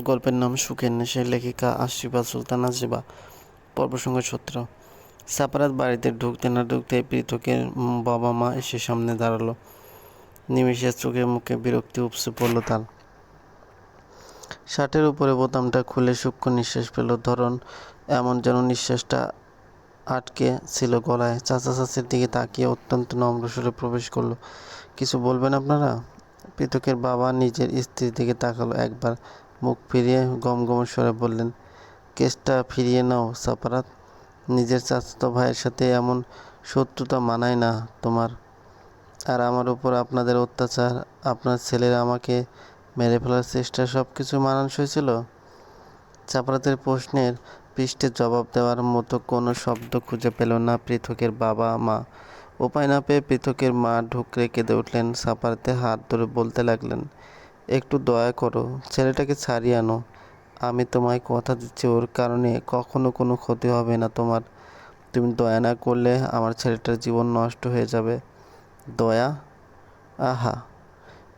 গল্পের নাম সুখের নেশে লেখিকা আশিফা সুলতানা জিবা পর্বসঙ্গ সূত্র। সাপারাত বাড়িতে ঢুকতে না ঢুকতে পৃথকের বাবা মা এসে সামনে দাঁড়াল। নিমিষে চোখে মুখে বিরক্তি উপসে পড়ল তার। শার্টের উপরে বোতামটা খুলে সূক্ষ্ম নিঃশ্বাস পেল ধরন এমন যেন নিঃশ্বাসটা আটকে ছিল গলায়। চাচা চাচির দিকে তাকিয়ে অত্যন্ত নম্র সুরে প্রবেশ করল। কিছু বলবেন আপনারা? পৃথকের বাবা নিজের স্ত্রীর দিকে তাকালো একবার। মুখ ফিরিয়ে গমগম স্বরে বললেন, কেসটা ফিরিয়ে নাও সাপারাত নিজের চাচাতো ভাইয়ের সাথে এমন শত্রুতা মানায় না তোমার। আর আমার উপর আপনাদের অত্যাচার, আপনার ছেলেরা আমাকে মেরে ফেলার চেষ্টা সব কিছু মানানসই ছিল? চাপরাতের প্রশ্নের পৃষ্ঠে জবাব দেওয়ার মতো কোনো শব্দ খুঁজে পেল না পৃথকের বাবা মা। উপায় না পেয়ে পৃথকের মা ঢুকরে কেঁদে উঠলেন। সাপারাতে হাত ধরে বলতে লাগলেন একটু দয়া করো, ছেলেটাকে ছাড়িয়ে আনো। আমি তোমায় কথা দিচ্ছি, ওর কারণে কখনো কোনো ক্ষতি হবে না তোমার। তুমি দয়া না করলে আমার ছেলেটার জীবন নষ্ট হয়ে যাবে। দয়া? আহা,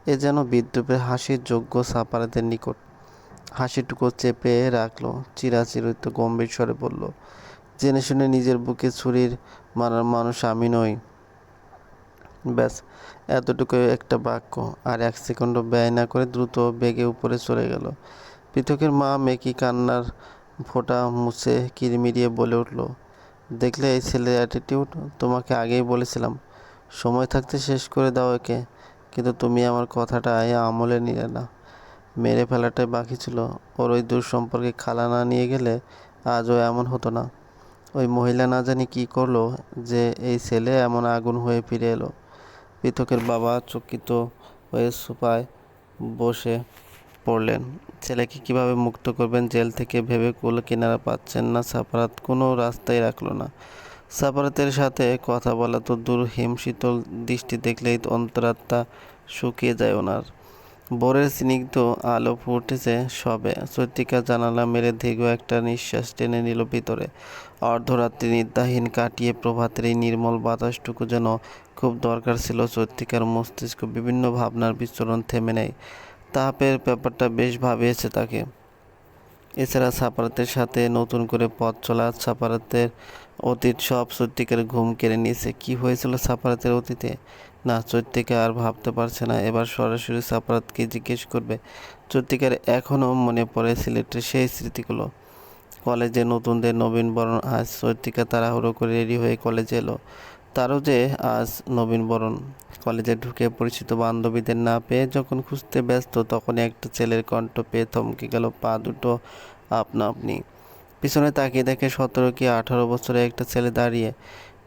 এ যেন বিদ্রুপের হাসির যোগ্য সাপারাদের নিকট। হাসিটুকু চেপে রাখল চিরাচিরিত গম্ভীর স্বরে বলল, জেনে শুনে নিজের বুকে ছুরির মারার মানুষ আমি নই। ব্যাস এতটুকু একটা বাক্য। আর এক সেকেন্ডও ব্যয় না করে দ্রুত বেগে উপরে চলে গেল। পৃথকের মা মেকি কান্নার ফোঁটা মুছে কিরমিরিয়ে বলে উঠল, দেখলে এই ছেলের অ্যাটিটিউড তোমাকে আগেই বলেছিলাম, সময় থাকতে শেষ করে দাও একে, কিন্তু তুমি আমার কথাটা আমলে নিলে না। মেরে ফেলাটাই বাকি ছিল। ওর ওই দূর সম্পর্কে খালা না নিয়ে গেলে আজও এমন হতো না। ওই মহিলা না জানি কি করল যে এই ছেলে এমন আগুন হয়ে ফিরে এলো। পৃথকের বাবা চকিত হয়ে সোফায় বসে পড়লেন। ছেলেকে কীভাবে মুক্ত করবেন জেল থেকে ভেবে কুল কিনারা পাচ্ছেন না সাপারাত কোনো রাস্তাই রাখল না। সাপারাতের সাথে কথা বলা তো দূর হিমশীতল দৃষ্টি দেখলেই অন্তরাত্মা শুকিয়ে যায় ওনার। বোরের স্নিগ্ধ আলো ফুটেছে সবে। চৈত্রিকা জানালা মেরে দীর্ঘ একটা নিঃশ্বাস টেনে নিল ভিতরে। অর্ধরাত্রি নিদ্রাহীন কাটিয়ে প্রভাতের এই নির্মল বাতাসটুকু যেন খুব দরকার ছিল সত্যিকার মস্তিষ্ক বিভিন্ন ভাবনার বিচরণ থেমে নেয়। তাপের ব্যাপারটা বেশ ভাবিয়েছে তাকে। এছাড়া সাপারাতের সাথে নতুন করে পথ চলা, সাপারাতের অতীত সব সত্যিকার ঘুম কেড়ে নিয়েছে। কি হয়েছিল সাপারাতের অতীতে? না চৈত্রিকা আর ভাবতে পারছে না। এবার সরাসরি সাপারাতকে জিজ্ঞেস করবে চৈত্রিকার এখনও মনে পড়ে সিলেটের সেই স্মৃতিগুলো? কলেজে নতুনদের নবীনবরণ আজ চৈত্রিকা তাড়াহুড়ো করে রেডি হয়ে কলেজে এলো। তারও যে আজ নবীনবরণ কলেজে ঢুকে পরিচিত বান্ধবীদের না পেয়ে যখন খুঁজতে ব্যস্ত তখন একটা ছেলের কণ্ঠ পেয়ে থমকে গেল, পা দুটো আপনা আপনি। পিছনে তাকিয়ে দেখে সতেরো কি আঠারো বছরে একটা ছেলে দাঁড়িয়ে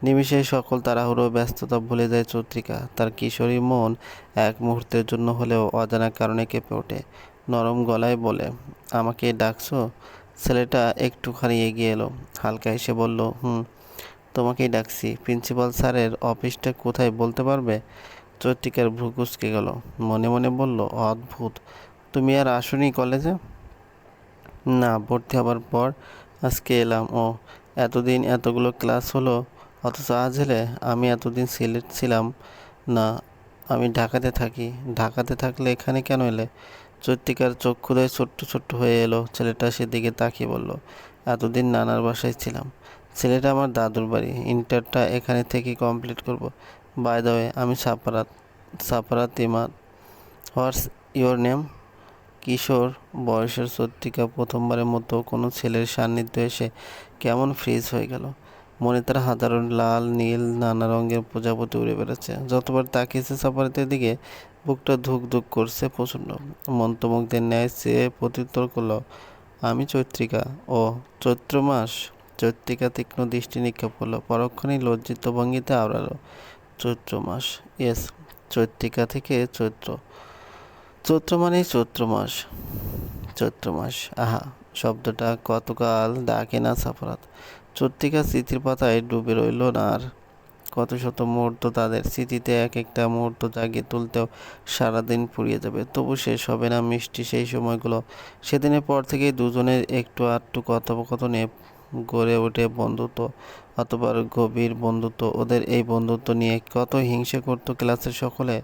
নিমিষে সকল তাড়াহুড়ো ব্যস্ততা ভুলে যায় চত্রিকা। তার কিশোরী মন এক মুহূর্তের জন্য হলেও অজানা কারণে কেঁপে ওঠে। নরম গলায় বলে, আমাকে ডাকছো? ছেলেটা একটুখানি এগিয়ে এলো। হালকা এসে বলল, হুম, তোমাকেই ডাকছি। প্রিন্সিপাল স্যারের অফিসটা কোথায় বলতে পারবে? চৈত্রিকার ভ্রু কুচকে গেল। মনে মনে বলল, অদ্ভুত। তুমি আর আসনি কলেজে? না, ভর্তি হবার পর আজকে এলাম। ও, এতদিন এতগুলো ক্লাস হলো অথচ আজ এলে আমি এতদিন সিলেট ছিলাম না, আমি ঢাকাতে থাকি। ঢাকাতে থাকলে এখানে কেন এলে? চৈত্রিকার চোখ খুদায় ছোট্ট ছোট্ট হয়ে এলো, ছেলেটা সেদিকে তাকিয়ে বলল, এতদিন নানার বাসায় ছিলাম। ছেলেটা আমার দাদুর বাড়ি। ইন্টারটা এখানে থেকে কমপ্লিট করব। বাই দ্য ওয়ে আমি সাপারাত সাপারাত ইমাদ হোয়াটস ইয়োর নেম কিশোর বয়সের চৈত্রিকা প্রথমবারের মতো কোনো ছেলের সান্নিধ্য এসে কেমন ফ্রিজ হয়ে গেল। মনে তার হাজারো লাল, নীল, নানা রঙের প্রজাপতি উড়ে বেড়াচ্ছে। যতবার তাকিয়েছে সাপারাতের দিকে বুকটা ধুক ধুক করছে প্রচণ্ড। মন্ত্রমুগ্ধের ন্যায় সে প্রত্যুত্তর করল, আমি চৈত্রিকা। ও, চৈত্র মাস? চৈত্রিকা তীক্ষ্ণ দৃষ্টি নিক্ষেপ করল, পরক্ষণেই লজ্জিত ভঙ্গিতে আওড়ালো, চৈত্র মাস? ইয়েস, চৈত্রিকা থেকে চৈত্র। চৈত্র মানেই চৈত্র মাস। চৈত্র মাস, আহা। শব্দটা কতকাল ডাকে না সাফরাত। চৈত্রিকা স্মৃতির পাতায় ডুবে রইল না আর কত শত মুহূর্ত তাদের স্মৃতিতে এক একটা মুহূর্ত জাগিয়ে তুলতেও সারাদিন পুড়িয়ে যাবে। তবু শেষ হবে না মিষ্টি সেই সময়গুলো। সেদিনের পর থেকেই দুজনের একটু আধটু কথোপকথনে গড়ে ওঠে বন্ধুত্ব অতবার গভীর বন্ধুত্ব। ওদের এই বন্ধুত্ব নিয়ে কত হিংসে করতো ক্লাসের সকলে।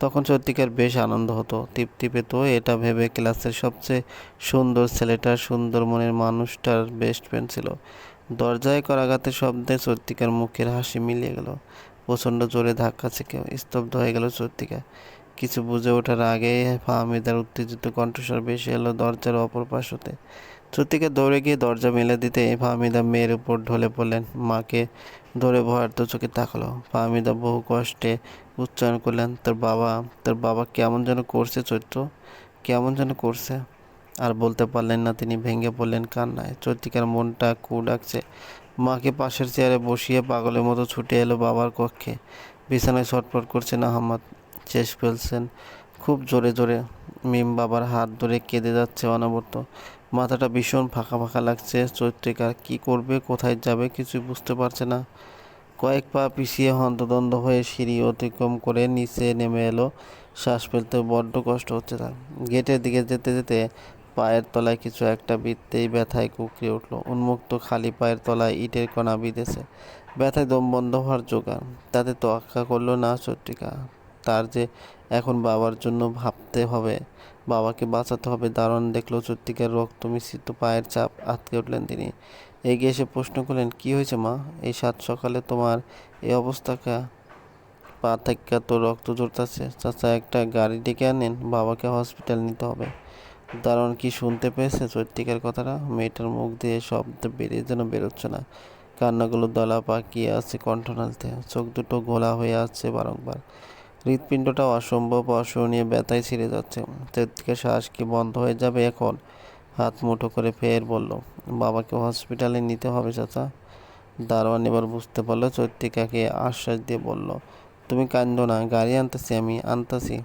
তখন সত্যিকার বেশ আনন্দ হতো, তৃপ্তি পেত। এটা ভেবে ক্লাসের সবচেয়ে সুন্দর ছেলেটার সুন্দর মনের মানুষটার বেস্ট ফ্রেন্ড ছিল। দরজায় করাঘাতের শব্দে সত্যিকার মুখের হাসি মিলিয়ে গেল। প্রচণ্ড জোরে ধাক্কা থেকে স্তব্ধ হয়ে গেল চৈত্রিকা কিছু বুঝে ওঠার আগে ফাহমিদার উত্তেজিত কণ্ঠস্বর বেশি এলো দরজার অপর পাশ হতে চৈত্রিকা দৌড়ে গিয়ে দরজা মেলে দিতে ফাহমিদা মেয়ের উপর ঢলে পড়লেন। মাকে ধরে ভয়ার্ত চোখে তাকালো। ফাহমিদা বহু কষ্টে উচ্চারণ করলেন, তোর বাবা তোর বাবা কেমন যেন করছে চৈত্র, কেমন যেন করছে। আর বলতে পারলেন না তিনি, ভেঙে পড়লেন কান্নায়। চৈত্রিকার মনটা কু ডাকছে। মাকে পাশের চেয়ারে বসিয়ে পাগলের মতো ছুটে এলো বাবার কক্ষে। বিছানায় ছটফট করছেন আহমদ। শেষ ফেলছেন খুব জোরে জোরে মিম বাবার হাত ধরে কেঁদে যাচ্ছে অনবরত। মাথাটা ভীষণ ফাঁকা ফাঁকা লাগছে চৈত্রিকার কি করবে, কোথায় যাবে কিছুই বুঝতে পারছে না। কয়েক পা পিছিয়ে হন্তদন্ত হয়ে সিঁড়ি অতিক্রম করে নিচে নেমে এলো। শ্বাস ফেলতে বড্ড কষ্ট হচ্ছে তার। গেটের দিকে যেতে যেতে পায়ের তলায় কিছু একটা বিধতেই ব্যথায় কুকড়ে উঠল। উন্মুক্ত খালি পায়ের তলায় ইটের কণা বিঁধেছে। ব্যথায় দম বন্ধ হওয়ার জোগান তাতে তো তোয়াক্কা করল না চট্টিকা তার যে এখন বাবার জন্য ভাবতে হবে, বাবাকে বাঁচাতে হবে। দারুণ দেখল চট্টিকার রক্ত মিশ্রিত পায়ের চাপ আটকে উঠলেন তিনি। এগিয়ে এসে প্রশ্ন করলেন, কি হয়েছে মা? এই সাত সকালে তোমার এই অবস্থাকে পা থেকে তো রক্ত জড়তাছে চাচা, একটা গাড়ি ডেকে আনেন, বাবাকে হসপিটাল নিতে হবে। দারুণ কি শুনতে পেয়েছে চৈত্রিকার কথাটা? মেয়েটার মুখ দিয়ে শব্দ বেরিয়ে যেন বেরোচ্ছে না। কান্নাগুলো দলা পাকিয়ে আছে কণ্ঠনালতে। চোখ দুটো ঘোলা হয়ে আছে বারংবার। হৃৎপিণ্ডটাও অসম্ভব অসহনীয় ব্যথায় ছিঁড়ে যাচ্ছে। চৈত্রিকার শ্বাস কি বন্ধ হয়ে যাবে এখন? হাত মুঠো করে ফের বলল, বাবাকে হসপিটালে নিতে হবে চাচা। দারোয়ান এবার বুঝতে পারল চৈত্রিকাকে আশ্বাস দিয়ে বলল, তুমি কান্দো না, গাড়ি আনতেছি আমি, আনতাছি।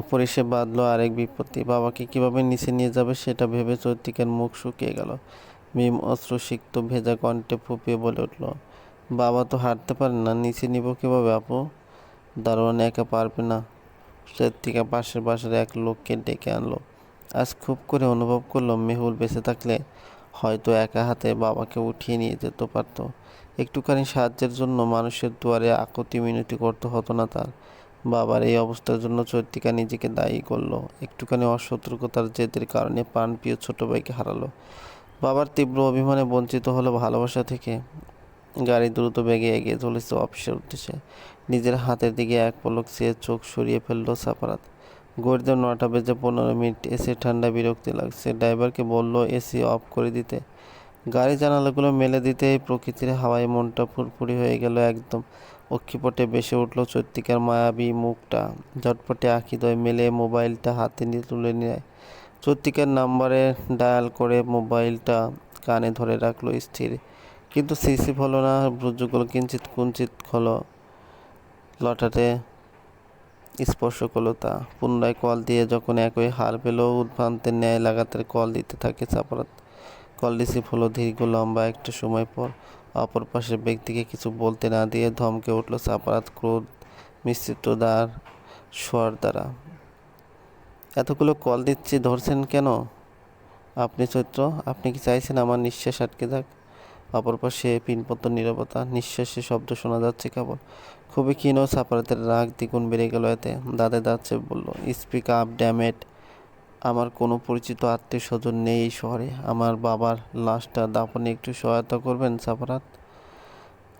উপরে এসে বাঁধলো আরেক বিপত্তি, বাবাকে কীভাবে নিচে নিয়ে যাবে সেটা ভেবে চৈত্রিকের মুখ শুকিয়ে গেল। মিম অশ্রুসিক্ত ভেজা কণ্ঠে ফুপিয়ে বলে উঠল বাবা তো হাঁটতে পারে না, নিচে নিব কীভাবে আপু? দারোয়ান একা পারবে না। চৈত্রিকা পাশের বাসার এক লোককে ডেকে আনলো। আজ খুব করে অনুভব করল মেহুল বেঁচে থাকলে হয়তো একা হাতে বাবাকে উঠিয়ে নিয়ে যেতে পারত। একটুখানি সাহায্যের জন্য মানুষের দুয়ারে আকতি মিনতি করতে হতো না তার। বাবার এই অবস্থার জন্য চৈত্রিকা নিজেকে দায়ী করল। একটুখানি অসতর্কতার জেদের কারণে প্রাণপ্রিয় ছোট ভাইকে হারালো। বাবার তীব্র অভিমানে বঞ্চিত হলো ভালোবাসা থেকে। গাড়ি দ্রুত বেগে এগিয়ে চলেছে অফিসের উদ্দেশ্যে। নিজের হাতের দিকে এক পলক চেয়ে চোখ সরিয়ে ফেলল সাপারাত গড়িতে নটা বেজে পনেরো মিনিট এসি ঠান্ডা বিরক্তি লাগছে। ড্রাইভারকে বলল, এসি অফ করে দিতে। গাড়ি জানালাগুলো মেলে দিতেই প্রকৃতির হাওয়ায় মনটা ফুরফুরি হয়ে গেল একদম। অক্ষিপটে বেসে উঠল চৈত্রিকার মায়াবী মুখটা। ঝটপটে আঁখিদয় মেলে মোবাইলটা হাতে নিয়ে তুলে নেয় চৈত্রিকার নাম্বারে ডায়াল করে মোবাইলটা কানে ধরে রাখল স্থির। কিন্তু সিসি হলো না, ব্রুজগুলো কিঞ্চিত কুঞ্চিত হলো লটাতে স্পর্শ করল তা। পুনরায় কল দিয়ে যখন একই হার পেল উদ্ভ্রান্তের ন্যায় লাগাতার কল দিতে থাকে চাপরাত কল রিসিভ হলো দীর্ঘ লম্বা একটা সময় পর, অপর পাশের ব্যক্তিকে কিছু বলতে না দিয়ে ধমকে উঠল চাপারাত ক্রোধ মিশ্রিত দ্বার স্বর দ্বারা। এতগুলো কল দিচ্ছি, ধরছেন কেন? আপনি চৈত্র, আপনি কি চাইছেন আমার নিঃশ্বাস আটকে যাক অপর পাশে পিনপত্র নিরবতা নিঃশ্বাসে শব্দ শোনা যাচ্ছে কেবল। খুবই ক্ষীণ সাপারাতের রাগ দ্বিগুণ বেড়ে গেল এতে। দাদে দাঁতছে বলল, স্পিক আপ ড্যামেট আমার কোনো পরিচিত আত্মীয় স্বজন নেই এই শহরে। আমার বাবার লাশটা দাপনে একটু সহায়তা করবেন, সাপারাত?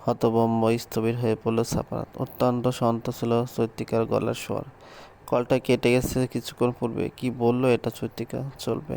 হতবম্ব স্থবির হয়ে পড়ল সাপারাত। অত্যন্ত শান্ত ছিল চৈত্রিকার গলার স্বর। কলটা কেটে গেছে কিছুক্ষণ পূর্বে। কি বলল এটা চৈত্রিকা চলবে।